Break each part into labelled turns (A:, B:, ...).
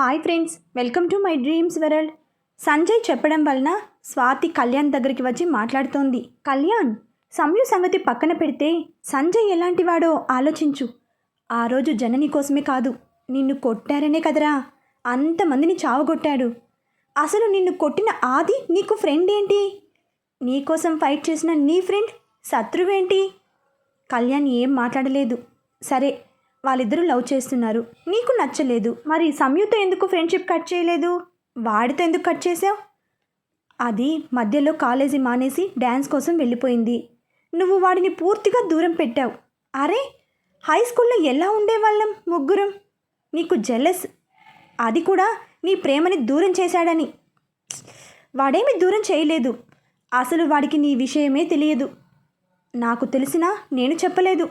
A: Hi friends welcome to my dreams world Sanjay చెప్పడం వలన స్వాతి కళ్యాణ్ దగ్గరికి వచ్చి మాట్లాడుతోంది. కళ్యాణ్ సంయు సంగతి పక్కన పెడితే సంజయ్ ఎలాంటివాడో ఆలోచించు. ఆ రోజు జనని కోసమే కాదు నిన్ను కొట్టారనే కదరా. అంతమందిని చావగొట్టాడు. అసలు నిన్ను కొట్టిన ఆది నీకు ఫ్రెండ్ ఏంటి? నీకోసం ఫైట్ చేసిన నీ ఫ్రెండ్ శత్రువేంటి కళ్యాణ్ ఏం మాట్లాడలేదు. సరే వాళ్ళిద్దరూ లవ్ చేస్తున్నారు. నీకు నచ్చలేదు. మరి సంయుక్త ఎందుకు ఫ్రెండ్షిప్ కట్ చేయలేదు? వాడితో ఎందుకు కట్ చేసావు అది మధ్యలో కాలేజీ మానేసి డ్యాన్స్ కోసం వెళ్ళిపోయింది. నువ్వు వాడిని పూర్తిగా దూరం పెట్టావు. అరే హై స్కూల్లో ఎలా ఉండేవాళ్ళం ముగ్గురం? నీకు జెలస్ అది కూడా నీ ప్రేమని దూరం చేశాడని. వాడేమి దూరం చేయలేదు. అసలు వాడికి నీ విషయమే తెలియదు. నాకు తెలిసినా నేను చెప్పలేదు.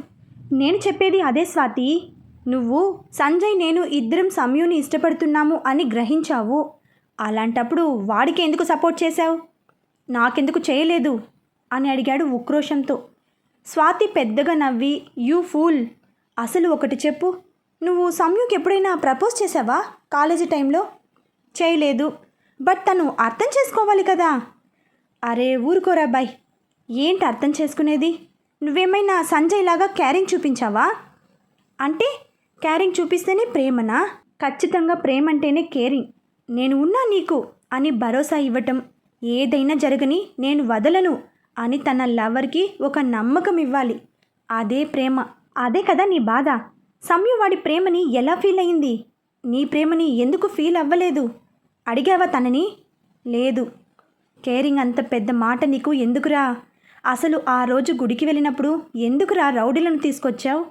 A: నేను చెప్పేది అదే స్వాతి. నువ్వు సంజయ్ నేను ఇద్దరం సమయుని ఇష్టపడుతున్నాము అని గ్రహించావు. అలాంటప్పుడు వాడికి ఎందుకు సపోర్ట్ చేశావు? నాకెందుకు చేయలేదు? అని అడిగాడు ఉక్రోషంతో. స్వాతి పెద్దగా నవ్వి యూ ఫూల్. అసలు ఒకటి చెప్పు. నువ్వు సమ్యుకి ఎప్పుడైనా ప్రపోజ్ చేసావా కాలేజీ టైంలో? చేయలేదు. బట్ తను అర్థం చేసుకోవాలి కదా. అరే ఊరుకోరా బాయ్. ఏంటి అర్థం చేసుకునేది? నువ్వేమైనా సంజయ్ లాగా క్యారింగ్ చూపించావా? అంటే క్యారింగ్ చూపిస్తేనే ప్రేమనా? ఖచ్చితంగా ప్రేమ అంటేనే కేరింగ్. నేను ఉన్నా నీకు అని భరోసా ఇవ్వటం ఏదైనా జరగని నేను వదలను అని తన లవర్కి ఒక నమ్మకం ఇవ్వాలి. అదే ప్రేమ. అదే కదా నీ బాధ. సమయం వాడి ప్రేమని ఎలా ఫీల్ అయింది? నీ ప్రేమని ఎందుకు ఫీల్ అవ్వలేదు? అడిగావా తనని? లేదు. కేరింగ్ అంత పెద్ద మాట నీకు ఎందుకురా? అసలు ఆ రోజు గుడికి వెళ్ళినప్పుడు ఎందుకురా రౌడీలను తీసుకొచ్చావు?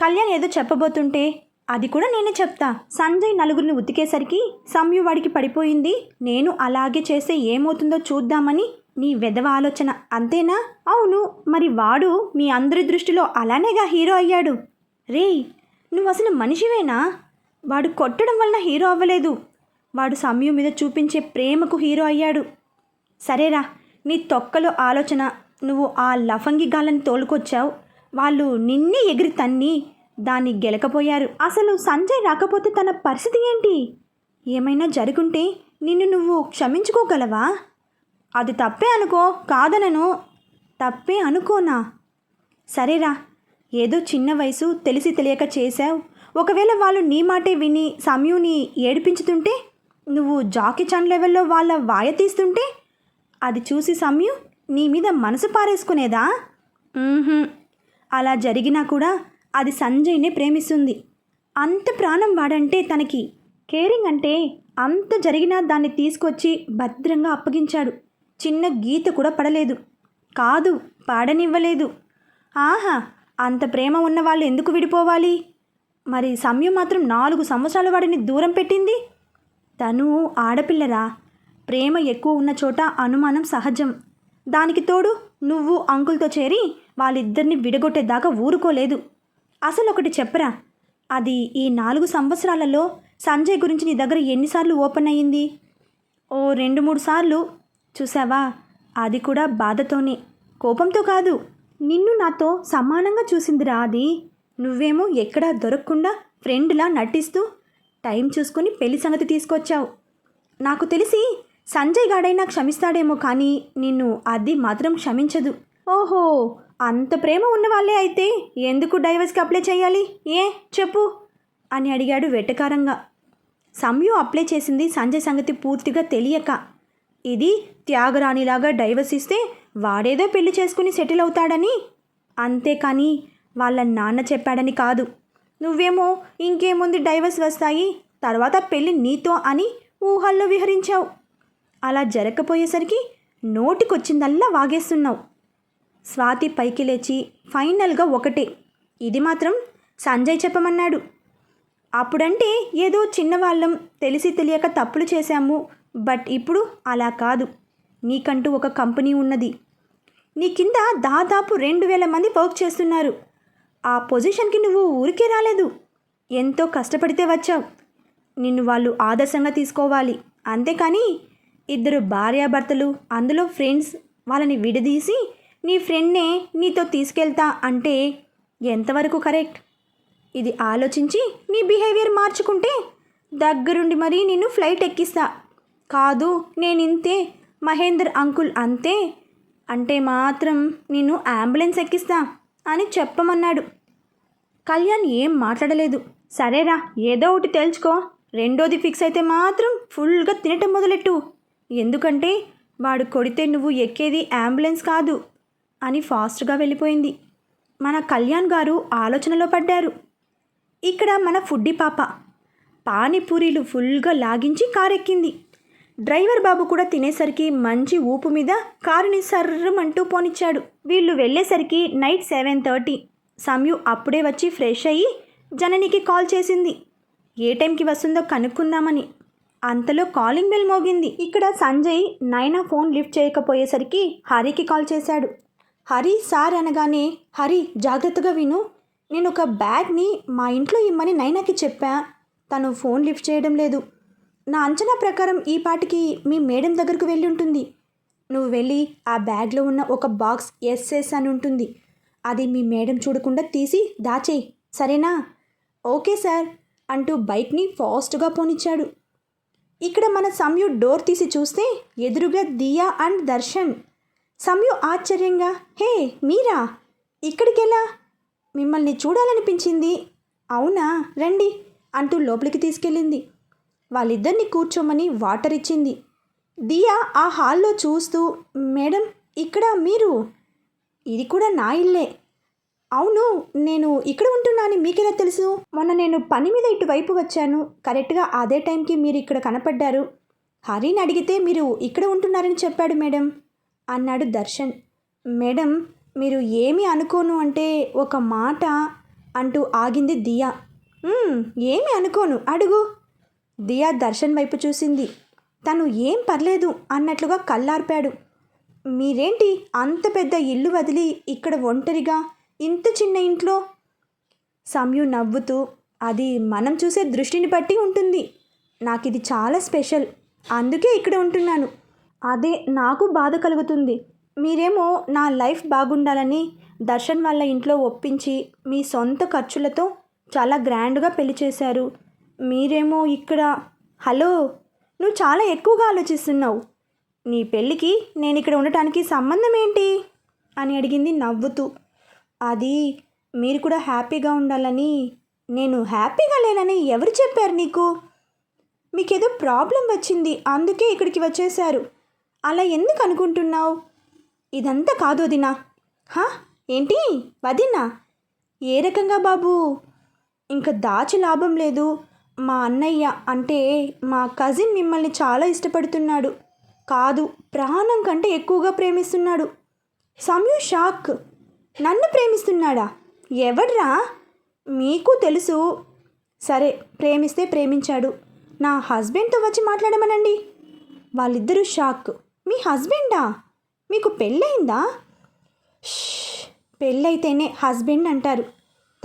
A: కళ్యాణ్ ఏదో చెప్పబోతుంటే అది కూడా నేనే చెప్తా. సంజయ్ నలుగురిని ఉతికేసరికి సమ్యు వాడికి పడిపోయింది. నేను అలాగే చేస్తే ఏమవుతుందో చూద్దామని నీ వెధవ ఆలోచన అంతేనా? అవును మరి వాడు మీ అందరి దృష్టిలో అలానేగా హీరో అయ్యాడు. రేయ్ నువ్వు అసలు మనిషివేనా? వాడు కొట్టడం వలన హీరో అవ్వలేదు. వాడు సమయం మీద చూపించే ప్రేమకు హీరో అయ్యాడు. సరేరా నీ తొక్కలో ఆలోచన నువ్వు ఆ లఫంగి గాలని తోలుకొచ్చావు. వాళ్ళు నిన్నే ఎగిరి తన్ని దాన్ని గెలకపోయారు. అసలు సంజయ్ రాకపోతే తన పరిస్థితి ఏంటి? ఏమైనా జరుగుంటే నిన్ను నువ్వు క్షమించుకోగలవా? అది తప్పే అనుకో కాదనను. తప్పే అనుకోనా? సరేరా ఏదో చిన్న వయసు తెలిసి తెలియక చేశావు. ఒకవేళ వాళ్ళు నీ మాటే విని సమయుని ఏడిపించుతుంటే నువ్వు జాకీ చాన్ లెవెల్లో వాళ్ళ వాయ తీస్తుంటే అది చూసి సమయం నీ మీద మనసు పారేసుకునేదా? అలా జరిగినా కూడా అది సంజయ్నే ప్రేమిస్తుంది. అంత ప్రాణం వాడంటే తనకి కేరింగ్ అంటే అంత జరిగినా దాన్ని తీసుకొచ్చి భద్రంగా అప్పగించాడు. చిన్న గీత కూడా పడలేదు. కాదు పాడనివ్వలేదు. ఆహా అంత ప్రేమ ఉన్న వాళ్ళు ఎందుకు విడిపోవాలి? మరి సమయం మాత్రం నాలుగు సంవత్సరాలు వాడిని దూరం పెట్టింది? తను ఆడపిల్లరా. ప్రేమ ఎక్కువ ఉన్న చోట అనుమానం సహజం. దానికి తోడు నువ్వు అంకుల్తో చేరి వాళ్ళిద్దరిని విడగొట్టేదాకా ఊరుకోలేదు. అసలు ఒకటి చెప్పరా అది ఈ నాలుగు సంవత్సరాలలో సంజయ్ గురించి నీ దగ్గర ఎన్నిసార్లు ఓపెన్ అయ్యింది? ఓ రెండు మూడు సార్లు. చూసావా అది కూడా బాధతోనే. కోపంతో కాదు నిన్ను నాతో సమానంగా చూసిందిరా అది నువ్వేమో ఎక్కడా దొరకకుండా ఫ్రెండ్లా నటిస్తూ టైం చూసుకొని పెళ్ళి సంగతి తీసుకొచ్చావు. నాకు తెలిసి సంజయ్ గాడైనా క్షమిస్తాడేమో కానీ నిన్ను అది మాత్రం క్షమించదు. ఓహో అంత ప్రేమ ఉన్న వాళ్ళే అయితే ఎందుకు డైవర్స్కి అప్లై చేయాలి? ఏ చెప్పు అని అడిగాడు వెటకారంగా. సంయు అప్లై చేసింది సంజయ్ సంగతి పూర్తిగా తెలియక. ఇది త్యాగరాణిలాగా డైవర్స్ ఇస్తే వాడేదో పెళ్ళి చేసుకుని సెటిల్ అవుతాడని. అంతేకాని వాళ్ళ నాన్న చెప్పాడని కాదు. నువ్వేమో ఇంకేముంది డైవర్స్ వస్తాయి? తర్వాత పెళ్ళి నీతో అని ఊహల్లో విహరించావు. అలా జరగకపోయేసరికి నోటికొచ్చిందల్లా వాగేస్తున్నావు. స్వాతి పైకి లేచి ఫైనల్గా ఒకటే. ఇది మాత్రం సంజయ్ చెప్పమన్నాడు. అప్పుడంటే ఏదో చిన్నవాళ్ళం తెలిసి తెలియక తప్పులు చేశాము బట్ ఇప్పుడు అలా కాదు. నీకంటూ ఒక కంపెనీ ఉన్నది. నీ కింద దాదాపు రెండు వేల మంది వర్క్ చేస్తున్నారు. ఆ పొజిషన్కి నువ్వు ఊరికే రాలేదు. ఎంతో కష్టపడితే వచ్చావు. నిన్ను వాళ్ళు ఆదర్శంగా తీసుకోవాలి. అంతేకాని ఇద్దరు భార్యాభర్తలు అందులో ఫ్రెండ్స్ వాళ్ళని విడదీసి నీ ఫ్రెండ్నే నీతో తీసుకెళ్తా అంటే ఎంతవరకు కరెక్ట్ ఇది ఆలోచించి నీ బిహేవియర్ మార్చుకుంటే దగ్గరుండి మరీ నిన్ను ఫ్లైట్ ఎక్కిస్తా. కాదు నేను ఇంతే మహేందర్ అంకుల్ అంతే. అంటే మాత్రం నిన్ను అంబులెన్స్ ఎక్కిస్తా అని చెప్పమన్నాడు. కళ్యాణ్ ఏం మాట్లాడలేదు. సరేరా ఏదో ఒకటి తెలుసుకో రెండోది ఫిక్స్ అయితే మాత్రం ఫుల్గా తినటం మొదలెట్టు. ఎందుకంటే వాడు కొడితే నువ్వు ఎక్కేది అంబులెన్స్ కాదు అని ఫాస్ట్గా వెళ్ళిపోయింది. మన కళ్యాణ్ గారు ఆలోచనలో పడ్డారు. ఇక్కడ మన ఫుడ్డి పాప పానీపూరీలు ఫుల్గా లాగించి కారెక్కింది. డ్రైవర్ బాబు కూడా తినేసరికి మంచి ఊపు మీద కారుని సర్రమంటూ పోనిచ్చాడు. వీళ్ళు వెళ్ళేసరికి నైట్ సెవెన్ థర్టీ. సమయు అప్పుడే వచ్చి ఫ్రెష్ అయ్యి జననికి కాల్ చేసింది. ఏ టైంకి వస్తుందో కనుక్కుందామని. అంతలో కాలింగ్ బెల్ మోగింది. ఇక్కడ సంజయ్ నైనా ఫోన్ లిఫ్ట్ చేయకపోయేసరికి హరికి కాల్ చేశాడు. హరి సార్ అనగానే హరి జాగ్రత్తగా విను. నేను ఒక బ్యాగ్ని మా ఇంట్లో ఇమ్మని నైనాకి చెప్పా. తను ఫోన్ లిఫ్ట్ చేయడం లేదు. నా అంచనా ప్రకారం ఈ పాటికి మీ మేడం దగ్గరకు వెళ్ళి ఉంటుంది. నువ్వు వెళ్ళి ఆ బ్యాగ్లో ఉన్న ఒక బాక్స్ ఎస్ఎస్ అని ఉంటుంది. అది మీ మేడం చూడకుండా తీసి దాచేయి. సరేనా? ఓకే సార్ అంటూ బైక్ని ఫాస్ట్గా పోనిచ్చాడు. ఇక్కడ మన సంయు డోర్ తీసి చూస్తే ఎదురుగా దియా అండ్ దర్శన్. సమయు ఆశ్చర్యంగా హే మీరా? ఇక్కడికెలా? మిమ్మల్ని చూడాలనిపించింది. అవునా? రండి అంటూ లోపలికి తీసుకెళ్ళింది. వాళ్ళిద్దరిని కూర్చోమని వాటర్ ఇచ్చింది. దియా ఆ హాల్లో చూస్తూ మేడం ఇక్కడ మీరు. ఇది కూడా నా ఇల్లే. అవును నేను ఇక్కడ ఉంటున్నాను మీకెలా తెలుసు? మొన్న నేను పని మీద ఇటువైపు వచ్చాను. కరెక్ట్గా అదే టైంకి మీరు ఇక్కడ కనపడ్డారు. హరిని అడిగితే మీరు ఇక్కడ ఉంటున్నారని చెప్పాడు మేడం. అన్నాడు దర్శన్. మేడం మీరు ఏమి అనుకోను అంటే ఒక మాట అంటూ ఆగింది దియా. ఏమి అనుకోను అడుగు. దియా దర్శన్ వైపు చూసింది. తను ఏం పర్లేదు అన్నట్లుగా కళ్ళార్పాడు. మీరేంటి అంత పెద్ద ఇల్లు వదిలి ఇక్కడ ఒంటరిగా ఇంత చిన్న ఇంట్లో? సంయు నవ్వుతూ అది మనం చూసే దృష్టిని బట్టి ఉంటుంది. నాకు ఇది చాలా స్పెషల్. అందుకే ఇక్కడ ఉంటున్నాను. అదే నాకు బాధ కలుగుతుంది. మీరేమో నా లైఫ్ బాగుండాలని దర్శన్ వాళ్ళ ఇంట్లో ఒప్పించి మీ సొంత ఖర్చులతో చాలా గ్రాండ్గా పెళ్ళి చేశారు. మీరేమో ఇక్కడ హలో నువ్వు చాలా ఎక్కువగా ఆలోచిస్తున్నావు. నీ పెళ్ళికి నేను ఇక్కడ ఉండటానికి సంబంధం ఏంటి? అని అడిగింది నవ్వుతూ. అది మీరు కూడా హ్యాపీగా ఉండాలని నేను హ్యాపీగా లేనని ఎవరు చెప్పారు నీకు? మీకేదో ప్రాబ్లం వచ్చింది అందుకే ఇక్కడికి వచ్చేశారు. అలా ఎందుకు అనుకుంటున్నావు? ఇదంతా కాదు వదినా. హా? ఏంటి? వదినా? ఏ రకంగా బాబు? ఇంకా దాచి లాభం లేదు. మా అన్నయ్య అంటే మా కజిన్ మిమ్మల్ని చాలా ఇష్టపడుతున్నాడు. కాదు ప్రాణం కంటే ఎక్కువగా ప్రేమిస్తున్నాడు. సమ్యూ షాక్. నన్ను ప్రేమిస్తున్నాడా? ఎవడ్రా? మీకు తెలుసు. సరే ప్రేమిస్తే ప్రేమించాడు. నా హస్బెండ్తో వచ్చి మాట్లాడమనండి. వాళ్ళిద్దరూ షాక్. మీ హస్బెండా? మీకు పెళ్ళయిందా? పెళ్ళైతేనే హస్బెండ్ అంటారు.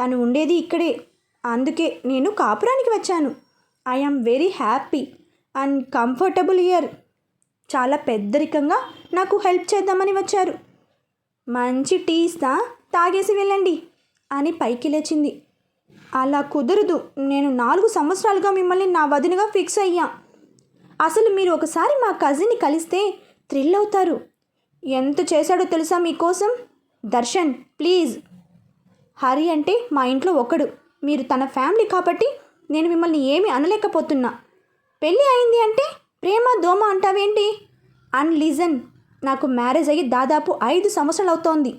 A: తను ఉండేది ఇక్కడే. అందుకే నేను కాపురానికి వచ్చాను. I am very happy and comfortable here చాలా పెద్దరికంగా నాకు హెల్ప్ చేద్దామని వచ్చారు. మంచి టీ ఇస్తా తాగేసి వెళ్ళండి అని పైకి లేచింది. అలా కుదరదు. నేను నాలుగు సంవత్సరాలుగా మిమ్మల్ని నా వదినగా ఫిక్స్ అయ్యా. అసలు మీరు ఒకసారి మా కజిన్ని కలిస్తే థ్రిల్ అవుతారు. ఎంత చేశాడో తెలుసా మీకోసం? దర్శన్ ప్లీజ్. హరి అంటే మా ఇంట్లో ఒకడు. మీరు తన ఫ్యామిలీ కాబట్టి నేను మిమ్మల్ని ఏమీ అనలేకపోతున్నా. పెళ్ళి అయింది అంటే ప్రేమ దోమ అంటావేంటి? And listen. నాకు మ్యారేజ్ అయ్యి దాదాపు ఐదు సంవత్సరాలు అవుతోంది.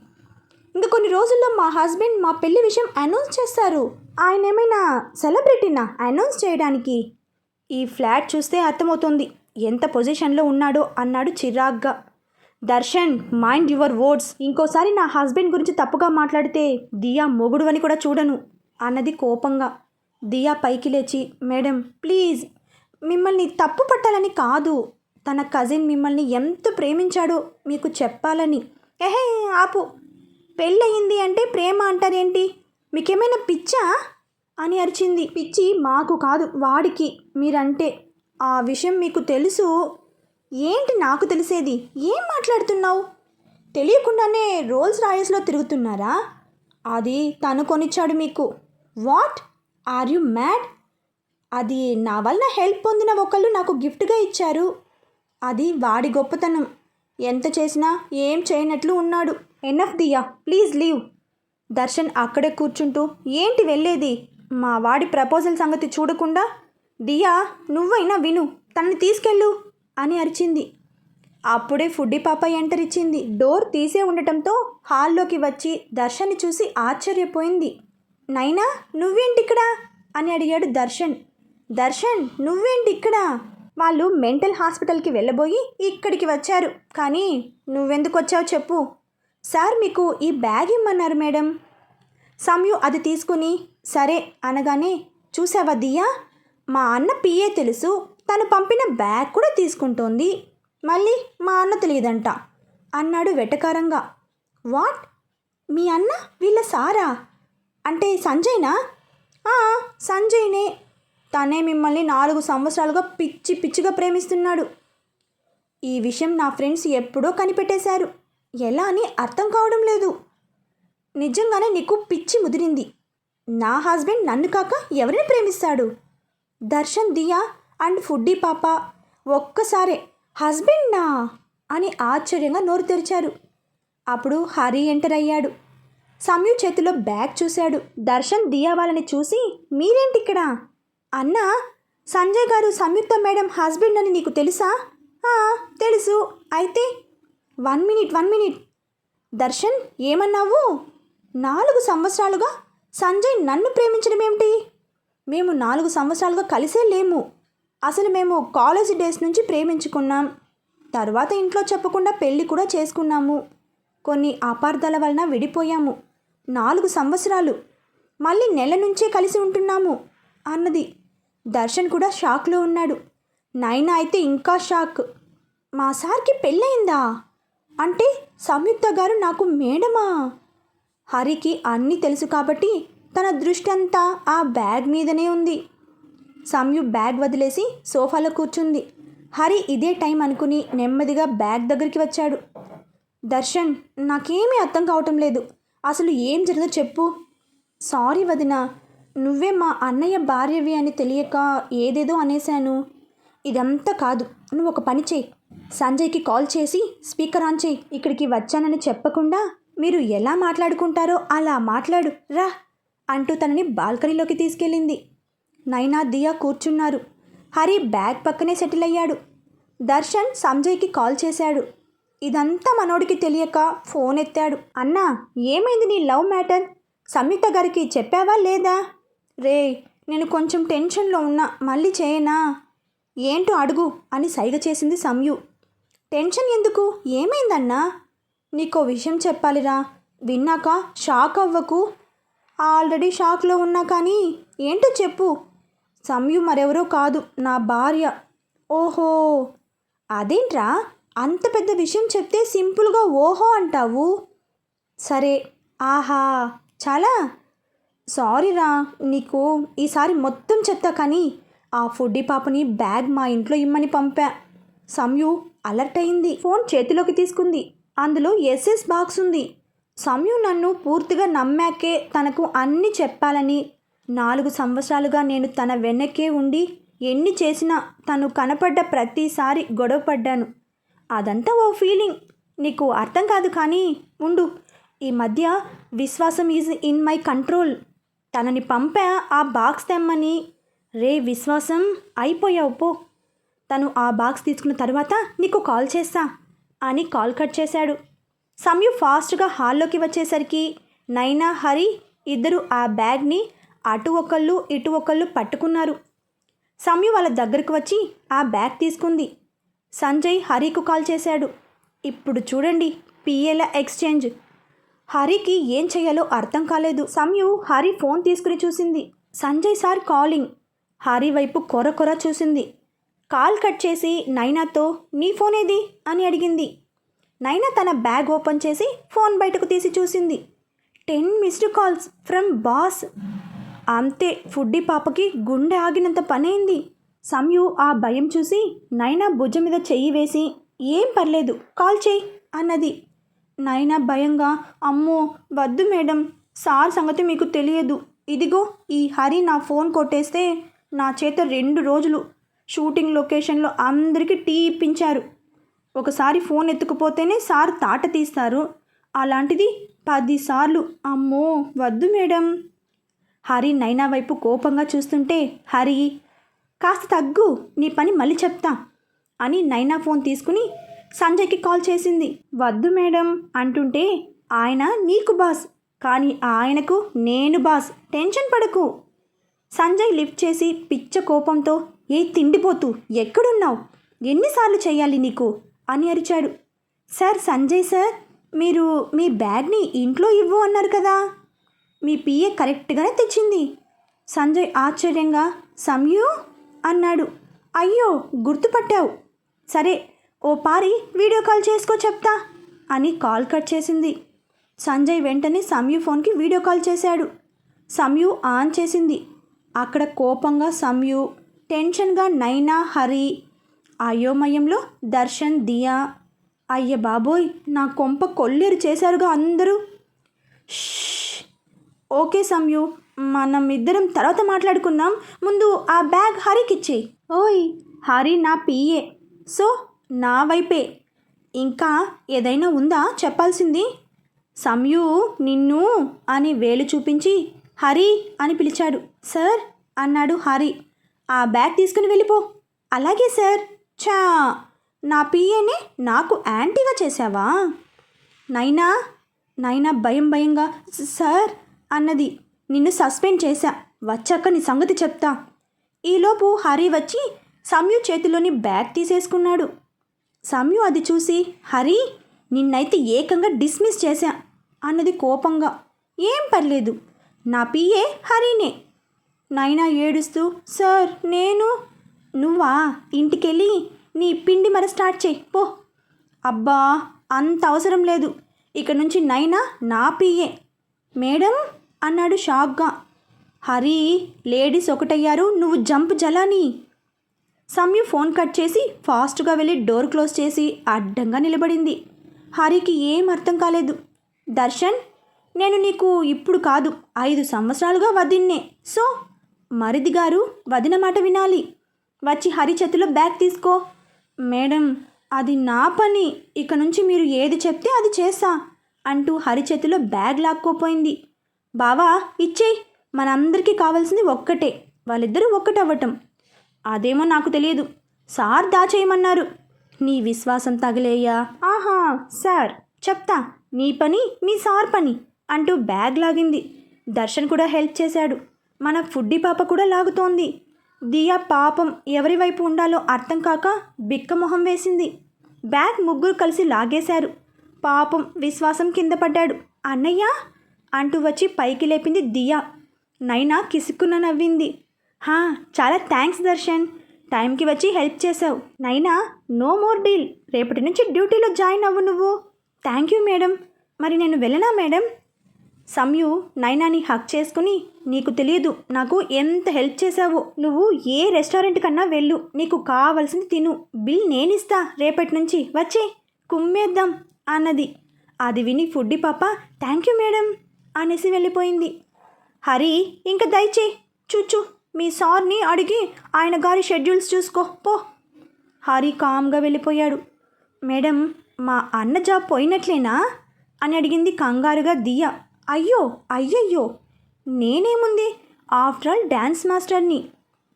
A: ఇంకా కొన్ని రోజుల్లో మా హస్బెండ్ మా పెళ్ళి విషయం అనౌన్స్ చేస్తారు. ఆయన ఏమైనా సెలబ్రిటీనా అనౌన్స్ చేయడానికి? ఈ ఫ్లాట్ చూస్తే అర్థమవుతుంది. ఎంత పొజిషన్లో ఉన్నాడో అన్నాడు చిరాగ్గా. Darshan mind your words. ఇంకోసారి నా హస్బెండ్ గురించి తప్పుగా మాట్లాడితే దియా మొగుడు అని కూడా చూడను అన్నది కోపంగా. దియా పైకి లేచి మేడం ప్లీజ్ మిమ్మల్ని తప్పు పట్టాలని కాదు. తన కజిన్ మిమ్మల్ని ఎంత ప్రేమించాడో మీకు చెప్పాలని. ఎహే ఆపు. పెళ్ళయింది అంటే ప్రేమ అంటారేంటి? మీకేమైనా పిచ్చా? అని అరిచింది. పిచ్చి మాకు కాదు వాడికి మీరంటే. ఆ విషయం మీకు తెలుసు. ఏంటి నాకు తెలిసేది? ఏం మాట్లాడుతున్నావు? తెలియకుండానే రోల్స్ రాయల్స్లో తిరుగుతున్నారా? అది తను కొనిచ్చాడు మీకు. వాట్? Are you mad? అది నా వలన హెల్ప్ పొందిన ఒకళ్ళు నాకు గిఫ్ట్గా ఇచ్చారు. అది వాడి గొప్పతనం. ఎంత చేసినా ఏం చేయనట్లు ఉన్నాడు. Enough Diya please leave. Darshan అక్కడే కూర్చుంటూ ఏంటి వెళ్ళేది? మా వాడి ప్రపోజల్ సంగతి చూడకుండా? దియా నువ్వైనా విను తనని తీసుకెళ్ళు అని అరిచింది. అప్పుడే ఫుడ్డి పాప ఎంటర్ ఇచ్చింది. డోర్ తీసే ఉండటంతో హాల్లోకి వచ్చి దర్శన్ని చూసి ఆశ్చర్యపోయింది. నైనా నువ్వేంటి ఇక్కడ అని అడిగాడు దర్శన్. దర్శన్ నువ్వేంటి ఇక్కడ వాళ్ళు మెంటల్ హాస్పిటల్కి వెళ్ళబోయి ఇక్కడికి వచ్చారు. కానీ నువ్వెందుకు వచ్చావు చెప్పు. సార్ మీకు ఈ బ్యాగ్ ఇమ్మన్నారు మేడం. సంయు అది తీసుకుని సరే అనగానే చూసావా దియా? మా అన్న పిఏ తెలుసు తను పంపిన బ్యాగ్ కూడా తీసుకుంటోంది. మళ్ళీ మా అన్న తెలియదంట అన్నాడు వెటకారంగా. వాట్? మీ అన్న వీళ్ళ సారా? అంటే సంజయ్నా? సంజయ్నే. తనే మిమ్మల్ని నాలుగు సంవత్సరాలుగా పిచ్చి పిచ్చిగా ప్రేమిస్తున్నాడు. ఈ విషయం నా ఫ్రెండ్స్ ఎప్పుడో కనిపెట్టేశారు. ఎలా అని అర్థం కావడం లేదు. నిజంగానే నీకు పిచ్చి ముదిరింది. నా హస్బెండ్ నన్ను కాక ఎవరిని ప్రేమిస్తాడు? దర్శన్ దియా అండ్ ఫుడ్డీ పాప ఒక్కసారే హస్బెండ్నా? అని ఆశ్చర్యంగా నోరు తెరిచారు. అప్పుడు హరి ఎంటర్ అయ్యాడు. సమయు చేతిలో బ్యాగ్ చూశాడు. దర్శన్ దియా వాళ్ళని చూసి మీరేంటి ఇక్కడ? అన్నా సంజయ్ గారు సంయుక్త మేడం హస్బెండ్ అని నీకు తెలుసా? తెలుసు. అయితే one minute one minute. Darshan ఏమన్నావు? నాలుగు సంవత్సరాలుగా సంజయ్ నన్ను ప్రేమించడం ఏమిటి? మేము నాలుగు సంవత్సరాలుగా కలిసే లేము. అసలు మేము కాలేజ్ డేస్ నుంచి ప్రేమించుకున్నాం. తర్వాత ఇంట్లో చెప్పకుండా పెళ్ళి కూడా చేసుకున్నాము. కొన్ని అపార్థాల వలన విడిపోయాము. నాలుగు సంవత్సరాలు. మళ్ళీ నెల నుంచే కలిసి ఉంటున్నాము అన్నది. దర్శన్ కూడా షాక్లో ఉన్నాడు. నైనా అయితే ఇంకా షాక్. మా సార్కి పెళ్ళయిందా? అంటే సంయుక్త గారు నాకు మేడమా? హరికి అన్నీ తెలుసు కాబట్టి తన దృష్టి అంతా ఆ బ్యాగ్ మీదనే ఉంది. సంయు బ్యాగ్ వదిలేసి సోఫాలో కూర్చుంది. హరి ఇదే టైం అనుకుని నెమ్మదిగా బ్యాగ్ దగ్గరికి వచ్చాడు. దర్శన్ నాకేమీ అర్థం కావటం లేదు. అసలు ఏం జరిగిందో చెప్పు. సారీ వదిన నువ్వే మా అన్నయ్య భార్యవి అని తెలియక ఏదేదో అనేశాను. ఇదంతా కాదు. నువ్వు ఒక పని చేయి సంజయ్కి కాల్ చేసి స్పీకర్ ఆన్ చేయి ఇక్కడికి వచ్చానని చెప్పకుండా మీరు ఎలా మాట్లాడుకుంటారో అలా మాట్లాడు. రా అంటూ తనని బాల్కనీలోకి తీసుకెళ్ళింది. నైనా దియా కూర్చున్నారు. హరి బ్యాగ్ పక్కనే సెటిల్ అయ్యాడు. దర్శన్ సంజయ్కి కాల్ చేశాడు. ఇదంతా మనోడికి తెలియక ఫోన్ ఎత్తాడు. అన్నా ఏమైంది నీ లవ్ మ్యాటర్? సంయుక్త గారికి చెప్పావా లేదా? రే నేను కొంచెం టెన్షన్లో ఉన్నా మళ్ళీ చేయనా? ఏంటో అడుగు అని సైగ చేసింది సంయు టెన్షన్ ఎందుకు? ఏమైందన్నా? నీకో విషయం చెప్పాలిరా. విన్నాక షాక్ అవ్వకు. ఆల్రెడీ షాక్లో ఉన్నా కానీ ఏంటో చెప్పు. సంయు మరెవరో కాదు నా భార్య. ఓహో! అదేంట్రా? అంత పెద్ద విషయం చెప్తే సింపుల్గా ఓహో అంటావు? సరే ఆహా! చాలా సారీరా నీకు ఈసారి మొత్తం చెప్తా కానీ ఆ ఫుడ్డీ పాపని బ్యాగ్ మా ఇంట్లో ఇమ్మని పంపా. సంయు అలర్ట్ అయింది. ఫోన్ చేతిలోకి తీసుకుంది. అందులో ఎస్ఎస్ బాక్స్ ఉంది. సంయు నన్ను పూర్తిగా నమ్మాకే తనకు అన్ని చెప్పాలని నాలుగు సంవత్సరాలుగా నేను తన వెనకే ఉండి ఎన్ని చేసినా తను కనపడ్డ ప్రతిసారి గొడవపడ్డాను అదంతా ఓ ఫీలింగ్. నీకు అర్థం కాదు కానీ ఉండు. ఈ మధ్య విశ్వాసం ఈజ్ ఇన్ మై కంట్రోల్. తనని పంపా ఆ బాక్స్ తెమ్మని రే విశ్వాసం అయిపోయావు పో. తను ఆ బాక్స్ తీసుకున్న తర్వాత నీకు కాల్ చేస్తా అని కాల్ కట్ చేశాడు. సమయు ఫాస్ట్గా హాల్లోకి వచ్చేసరికి నైనా హరి ఇద్దరు ఆ బ్యాగ్ని అటు ఒకళ్ళు ఇటు ఒకళ్ళు పట్టుకున్నారు. సమయు వాళ్ళ దగ్గరకు వచ్చి ఆ బ్యాగ్ తీసుకుంది. సంజయ్ హరికి కాల్ చేశాడు. ఇప్పుడు చూడండి పిఏల ఎక్స్చేంజ్ హరికి ఏం చేయాలో అర్థం కాలేదు. సంయు హరి ఫోన్ తీసుకుని చూసింది. Sanjay sir calling. హరి వైపు కొర కొర చూసింది. కాల్ కట్ చేసి నైనాతో నీ ఫోన్ ఏది? అని అడిగింది. నైనా తన బ్యాగ్ ఓపెన్ చేసి ఫోన్ బయటకు తీసి చూసింది. Ten missed calls from boss. అంతే ఫుడ్డి పాపకి గుండె ఆగినంత పనైంది. సంయు ఆ భయం చూసి నైనా భుజం మీద చెయ్యి వేసి ఏం పర్లేదు కాల్ చేయి అన్నది. నైనా భయంగా అమ్మో వద్దు మేడం సార్ సంగతి మీకు తెలియదు. ఇదిగో ఈ హరి నా ఫోన్ కొట్టేస్తే నా చేత రెండు రోజులు షూటింగ్ లొకేషన్లో అందరికీ టీ ఇప్పించారు. ఒకసారి ఫోన్ ఎత్తుకుపోతేనే సార్ తాట తీస్తారు. అలాంటిది పదిసార్లు అమ్మో వద్దు మేడం. హరి నైనా వైపు కోపంగా చూస్తుంటే హరి కాస్త తగ్గు నీ పని మళ్ళీ చెప్తా అని నైనా ఫోన్ తీసుకుని సంజయ్కి కాల్ చేసింది. వద్దు మేడం అంటుంటే ఆయన నీకు బాస్. కానీ ఆయనకు నేను బాస్. టెన్షన్ పడకు. సంజయ్ లిఫ్ట్ చేసి పిచ్చ కోపంతో ఏ తిండిపోతూ ఎక్కడున్నావు? ఎన్నిసార్లు చేయాలి నీకు? అని అరిచాడు. సార్ సంజయ్ సార్ మీరు మీ బ్యాగ్ని ఇంట్లో ఇవ్వు అన్నారు కదా. మీ పిఏ కరెక్ట్గానే తెచ్చింది. సంజయ్ ఆశ్చర్యంగా సంయు అన్నాడు. అయ్యో గుర్తుపట్టావు. సరే ఓ పారి వీడియో కాల్ చేసుకో చెప్తా అని కాల్ కట్ చేసింది. సంజయ్ వెంటనే సంయు ఫోన్కి వీడియో కాల్ చేశాడు. సంయు ఆన్ చేసింది. అక్కడ కోపంగా సంయు టెన్షన్గా నైనా హరి అయోమయంలో దర్శన్ దియా అయ్య బాబోయ్ నా కొంప కొల్లేరు చేశారుగా అందరూ. ఓకే సంయు మనం ఇద్దరం తర్వాత మాట్లాడుకుందాం. ముందు ఆ బ్యాగ్ హరికిచ్చేయి. ఓయ్ హరి నా పిఏ. సో నా వైపే. ఇంకా ఏదైనా ఉందా చెప్పాల్సింది? సమయు నిన్ను అని వేలు చూపించి హరి అని పిలిచాడు. సార్ అన్నాడు హరి. ఆ బ్యాగ్ తీసుకుని వెళ్ళిపో. అలాగే సార్. చా నా పిఏని నాకు యాంటీగా చేసావా నైనా నైనా భయం భయంగా సార్ అన్నది. నిన్ను సస్పెండ్ చేశా. వచ్చాక నీ సంగతి చెప్తా. ఈలోపు హరి వచ్చి సంయు చేతిలోని బ్యాగ్ తీసేసుకున్నాడు. సంయు అది చూసి హరి నిన్నైతే ఏకంగా డిస్మిస్ చేశా అన్నది కోపంగా. ఏం పర్లేదు నా పిఏ హరినే. నైనా ఏడుస్తూ సార్ నేను? నువ్వా? ఇంటికెళ్ళి నీ పిండి మరి స్టార్ట్ చేయి పో. అబ్బా అంత అవసరం లేదు. ఇక నుంచి నైనా నా పిఏ. మేడం? అన్నాడు షాక్గా. హరి లేడీస్ ఒకటయ్యారు నువ్వు జంప్ జలాని. సమ్యు ఫోన్ కట్ చేసి ఫాస్ట్గా వెళ్ళి డోర్ క్లోజ్ చేసి అడ్డంగా నిలబడింది. హరికి ఏం అర్థం కాలేదు. దర్శన్ నేను నీకు ఇప్పుడు కాదు ఐదు సంవత్సరాలుగా వదిన్నే. సో మరిది గారు వదిన మాట వినాలి. వచ్చి హరి చేతిలో బ్యాగ్ తీసుకో. మేడం అది నా పని. ఇక నుంచి మీరు ఏది చెప్తే అది చేస్తా అంటూ హరి చేతిలో బ్యాగ్ లాక్కోపోయింది. బావా ఇచ్చేయి. మనందరికీ కావాల్సింది ఒక్కటే. వాళ్ళిద్దరూ ఒక్కటవ్వటం. అదేమో నాకు తెలియదు. సార్ దాచేయమన్నారు. నీ విశ్వాసం తగిలేయ్యా. ఆహా సార్ చెప్తా. నీ పని మీ సార్ పని అంటూ బ్యాగ్ లాగింది. దర్శన్ కూడా హెల్ప్ చేశాడు. మన ఫుడ్డి పాప కూడా లాగుతోంది. దియా పాపం ఎవరి వైపు ఉండాలో అర్థం కాక బిక్క మొహం వేసింది. బ్యాగ్ ముగ్గురు కలిసి లాగేశారు. పాపం విశ్వాసం కింద పడ్డాడు. అన్నయ్య అంటూ వచ్చి పైకి లేపింది దియా. నైనా కిసుక్కున నవ్వింది. హా చాలా థ్యాంక్స్ దర్శన్. టైంకి వచ్చి హెల్ప్ చేసావు. నైనా నో మోర్ డీల్. రేపటి నుంచి డ్యూటీలో జాయిన్ అవ్వు నువ్వు. Thank you madam. మరి నేను వెళ్ళనా మేడం? సమ్యు నైనాని హక్ చేసుకుని నీకు తెలియదు నాకు ఎంత హెల్ప్ చేశావో. నువ్వు ఏ రెస్టారెంట్ కన్నా వెళ్ళు. నీకు కావలసింది తిను. బిల్ నేనిస్తా రేపటి నుంచి. వచ్చే. కుమ్మేద్దాం అన్నది. అది విని ఫుడ్డి పాప థ్యాంక్ యూ మేడం అనేసి వెళ్ళిపోయింది. హరి ఇంక దయచే చూచు. మీ సార్ని అడిగి ఆయన గారి షెడ్యూల్స్ చూసుకో పో. హరి కామ్గా వెళ్ళిపోయాడు. మేడం మా అన్న జాబ్ పోయినట్లేనా? అని అడిగింది కంగారుగా దియా. అయ్యో అయ్యయ్యో. నేనేముంది? ఆఫ్టర్ ఆల్ డ్యాన్స్ మాస్టర్ని.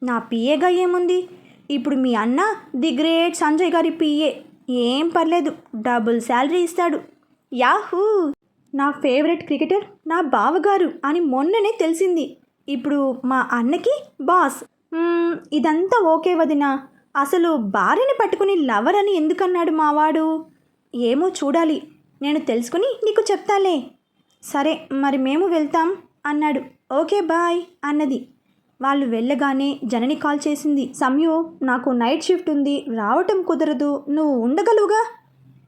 A: నా పిఏగా ఏముంది? ఇప్పుడు మీ అన్న ది గ్రేట్ సంజయ్ గారి పిఏ. ఏం పర్లేదు డబుల్ శాలరీ ఇస్తాడు. యాహూ! నా ఫేవరెట్ క్రికెటర్ నా బావగారు అని మొన్ననే తెలిసింది. ఇప్పుడు మా అన్నకి బాస్. ఇదంతా ఓకే వదినా. అసలు భార్యని పట్టుకుని లవర్ అని ఎందుకన్నాడు మావాడు? ఏమో చూడాలి. నేను తెలుసుకుని నీకు చెప్తాలే. సరే మరి మేము వెళ్తాం అన్నాడు. ఓకే బాయ్ అన్నది. వాళ్ళు వెళ్ళగానే జనని కాల్ చేసింది. సంయు నాకు నైట్ షిఫ్ట్ ఉంది. రావటం కుదరదు. నువ్వు ఉండగలువుగా?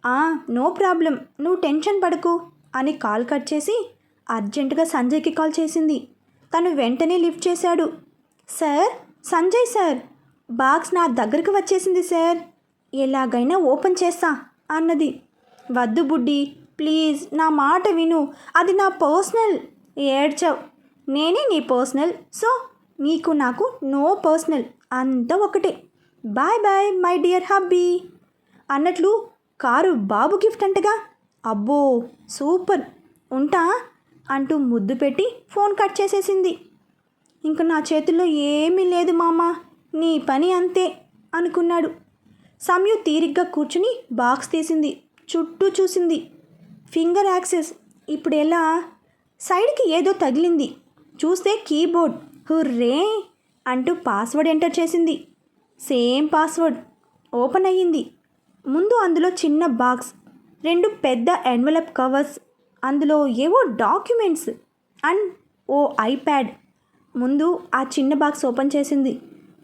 A: ఆ నో ప్రాబ్లం. నువ్వు టెన్షన్ పడకు అని కాల్ కట్ చేసి అర్జెంటుగా సంజయ్కి కాల్ చేసింది. తను వెంటనే లిఫ్ట్ చేశాడు. సార్ సంజయ్ సార్ బాక్స్ నా దగ్గరకు వచ్చేసింది సార్. ఎలాగైనా ఓపెన్ చేస్తా అన్నది. వద్దు బుడ్డి ప్లీజ్ నా మాట విను. అది నా పర్సనల్. ఏడ్చావు. నేనే నీ పర్సనల్ సో నీకు నాకు నో పర్సనల్ అంతా ఒకటే. Bye bye my dear hubby. అన్నట్లు కారు బాబు గిఫ్ట్ అంటగా. అబ్బో సూపర్. ఉంటా అంటూ ముద్దు పెట్టి ఫోన్ కట్ చేసేసింది. ఇంక నా చేతుల్లో ఏమీ లేదు మామ నీ పని అంతే అనుకున్నాడు. సమయు తీరిగ్గా కూర్చుని బాక్స్ తీసింది చుట్టూ చూసింది. ఫింగర్ యాక్సెస్ ఇప్పుడు ఎలా సైడ్కి ఏదో తగిలింది. చూస్తే కీబోర్డ్. హుర్రే! అంటూ పాస్వర్డ్ ఎంటర్ చేసింది. Same password. ఓపెన్ అయ్యింది. ముందు అందులో చిన్న బాక్స్ రెండు పెద్ద ఎన్వలప్ కవర్స్ అందులో ఏవో డాక్యుమెంట్స్ అండ్ ఓ ఐప్యాడ్. ముందు ఆ చిన్న బాక్స్ ఓపెన్ చేసింది.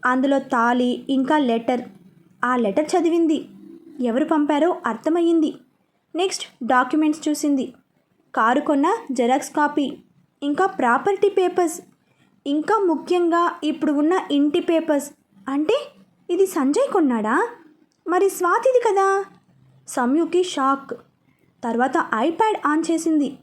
A: అందులో తాళి ఇంకా లెటర్. ఆ లెటర్ చదివింది. ఎవరు పంపారో అర్థమయ్యింది. నెక్స్ట్ డాక్యుమెంట్స్ చూసింది. కారు కొన్న జెరాక్స్ కాపీ ఇంకా ప్రాపర్టీ పేపర్స్ ఇంకా ముఖ్యంగా ఇప్పుడు ఉన్న ఇంటి పేపర్స్. అంటే ఇది సంజయ్ కొన్నాడా? మరి స్వాతిది కదా? సంయుకి షాక్. తర్వాత ఐప్యాడ్ ఆన్ చేసింది.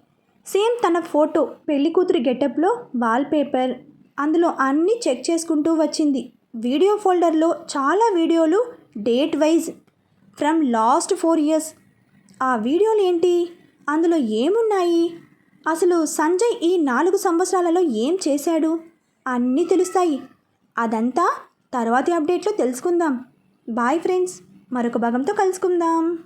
A: సేమ్ తన ఫోటో పెళ్ళి కూతురి గెటప్లో వాల్ పేపర్ అందులో అన్నీ చెక్ చేసుకుంటూ వచ్చింది. వీడియో ఫోల్డర్లో చాలా వీడియోలు date wise from last four years. ఆ వీడియోలు ఏంటి? అందులో ఏమున్నాయి? అసలు సంజయ్ ఈ నాలుగు సంవత్సరాలలో ఏం చేశాడు? అన్నీ తెలుస్తాయి. అదంతా తర్వాతి అప్డేట్లో తెలుసుకుందాం. బాయ్ ఫ్రెండ్స్ మరొక భాగంతో కలుసుకుందాం.